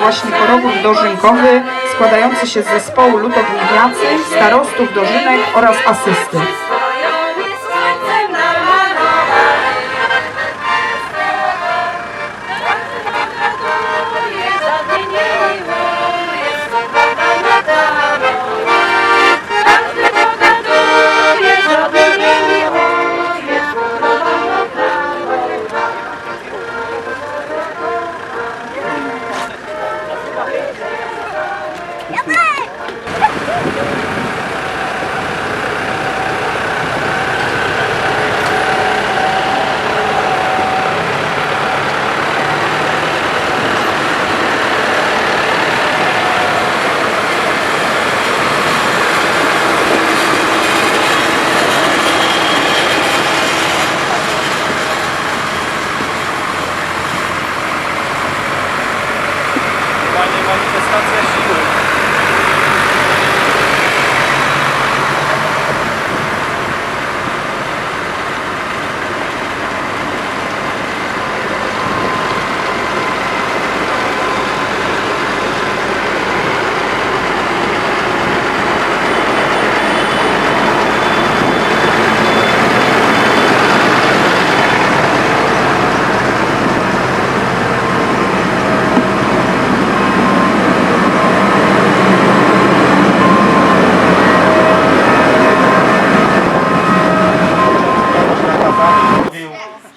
właśnie chorobór dożynkowy składający się z zespołu lutownieniacy, starostów dożynek oraz asysty.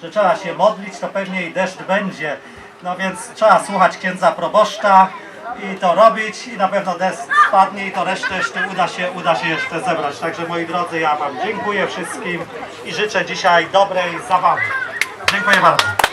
Że trzeba się modlić, to pewnie i deszcz będzie. No więc trzeba słuchać księdza proboszcza i to robić i na pewno deszcz spadnie i to resztę jeszcze uda się, uda się jeszcze zebrać. Także moi drodzy, ja Wam dziękuję wszystkim i życzę dzisiaj dobrej zabawy. Dziękuję bardzo.